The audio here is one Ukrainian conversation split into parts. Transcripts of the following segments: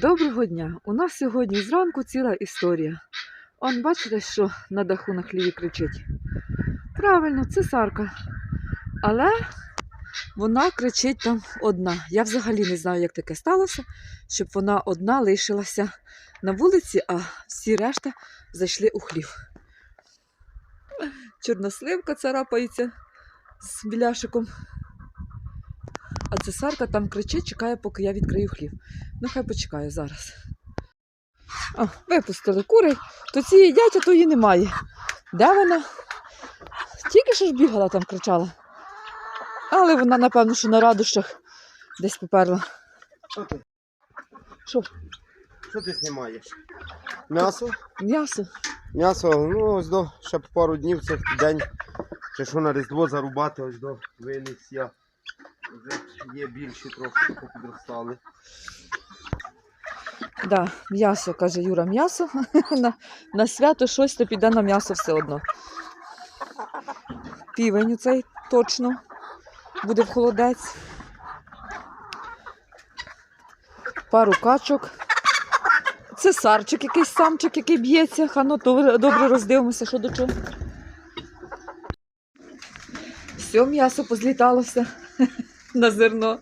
Доброго дня! У нас сьогодні зранку ціла історія. Он бачите, що на даху на хліві кричить? Правильно, це сарка. Але вона кричить там одна. Я взагалі не знаю, як таке сталося, щоб вона одна лишилася на вулиці, а всі решта зайшли у хлів. Чорносливка царапається з біляшиком. А це сарка там кричить, чекає, поки я відкрию хлів. Ну, хай почекає зараз. О, випустили курей, то ці їдять, а то її немає. Де вона? Тільки що ж бігала там, кричала. Але вона, напевно, що на радощах десь поперла. Що ти? Що, Що ти знімаєш? М'ясо? м'ясо? М'ясо, ну ось до ще пару днів це день. Чи що на Різдво зарубати, ось до виніс я. Вже є більші трохи попідростали. Да, м'ясо, каже Юра, м'ясо. на, на свято щось то піде на м'ясо все одно. Півень цей точно буде в холодець. Пару качок. Це сарчик, якийсь самчик, який б'ється. Хано добре, добре роздивимося, що до чого. Все, м'ясо позліталося на зерно.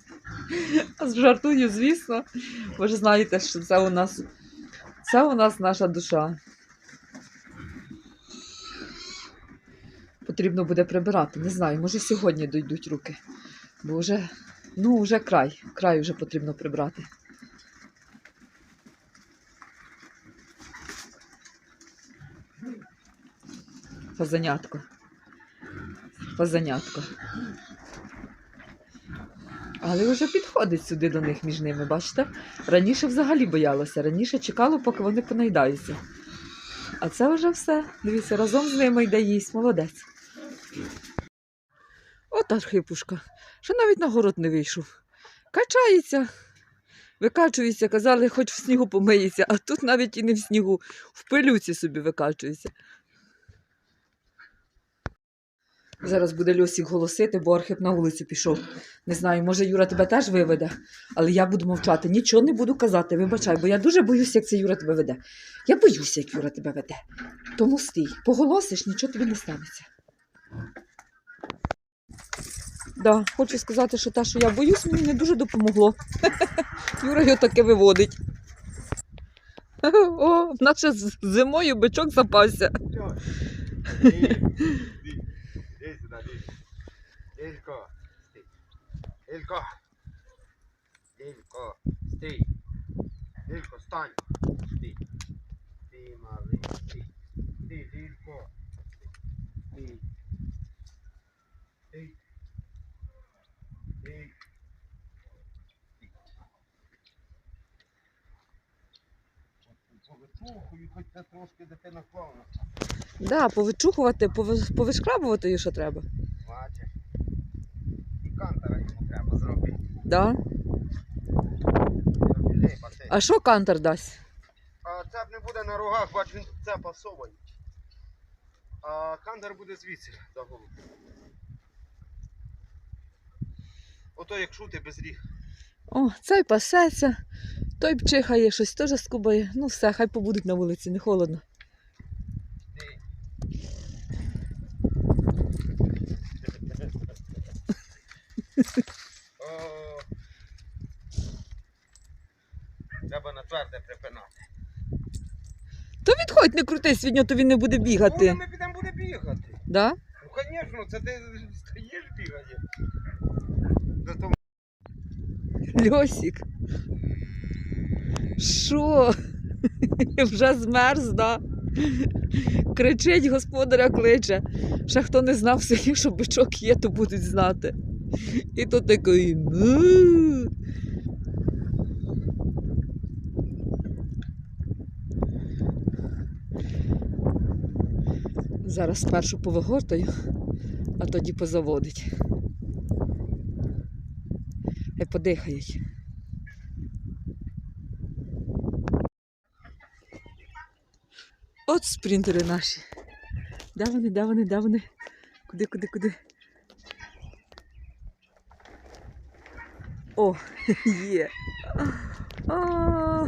Жартую, звісно. Ви ж знаєте, що це у нас, це у нас наша душа. Потрібно буде прибирати. Не знаю, може сьогодні дійдуть руки. Бо вже, ну, вже край. Край вже потрібно прибрати. Фазанятко. Фазанятко. Але вже підходить сюди до них між ними, бачите? Раніше взагалі боялося, раніше чекало, поки вони понаїдаються. А це вже все. Дивіться, разом з ними йде їсть, молодець. Ота ж хипушка, що навіть на город не вийшов. Качається, викачується, казали, хоч в снігу помиється, а тут навіть і не в снігу, в пилюці собі викачується. Зараз буде Льосік голосити, бо Архип на вулицю пішов. Не знаю, може Юра тебе теж виведе, але я буду мовчати. Нічого не буду казати, вибачай, бо я дуже боюся, як це Юра тебе веде. Я боюся, як Юра тебе веде. Тому стій, поголосиш, нічого тобі не станеться. Да, хочу сказати, що те, що я боюсь, мені не дуже допомогло. Юра його таке виводить. О, наче з зимою бичок запався. Сюди, іди. Ілько, стій. Ілько. Ілько, стій. Ілько, стань. Стій. Стій, малий, стій. Стій, Ілько. Стій. Стій. Стій. Повичухую, хоч це трошки дитина клоуна. Да, повичухувати, повишкрабувати її, що треба. Бачиш. І кантера йому треба зробити. Да? А що кантор дасть? А цеп не буде на рогах, бач, він тут цепа соває. А кандер буде звідси за голову. Ото як шути без ріг. О, цей пасеться, той пчихає, щось теж скубає. Ну все, хай побудуть на вулиці, не холодно. Треба на тверде припинати. То відходь, не крутись від нього, то він не буде бігати. ми підемо буде бігати. Да? Ну, звісно, це ти стоїш бігає. До того Льосік. Що? Вже змерз, да? Кричить, господаря кличе. Ще хто не знав що бичок є, то будуть знати. І то такий. Зараз спершу повигортаю, а тоді позаводить. Хай подихають. От спринтери наші. Де вони, де вони, де вони? Куди, куди, куди? О, є. А.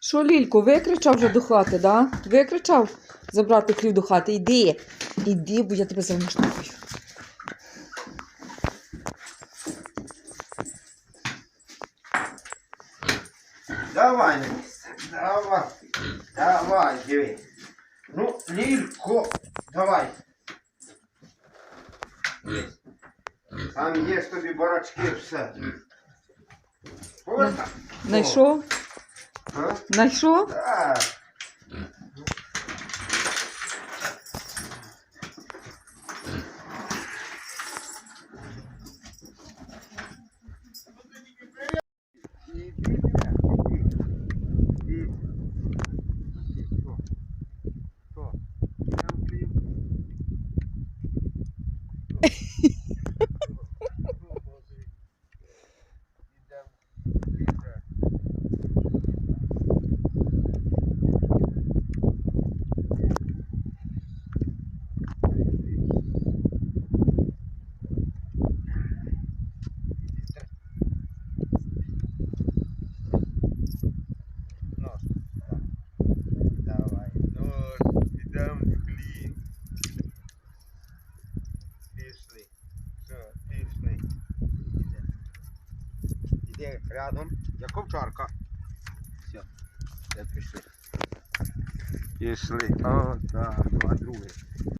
Що, Лілько, викричав вже до хати, да? Викричав забрати хліб до хати. Іди. Іди, бо я тебе замуштовую. Давай на місце. Давай. Давай, диви. Ну, Лілько, давай. Там є ж тобі барачки все. Ось так. Найшов? А? Найшов? Так. Рядом. Як овчарка. Все, все, пішли. Пішли. О, так, два друге.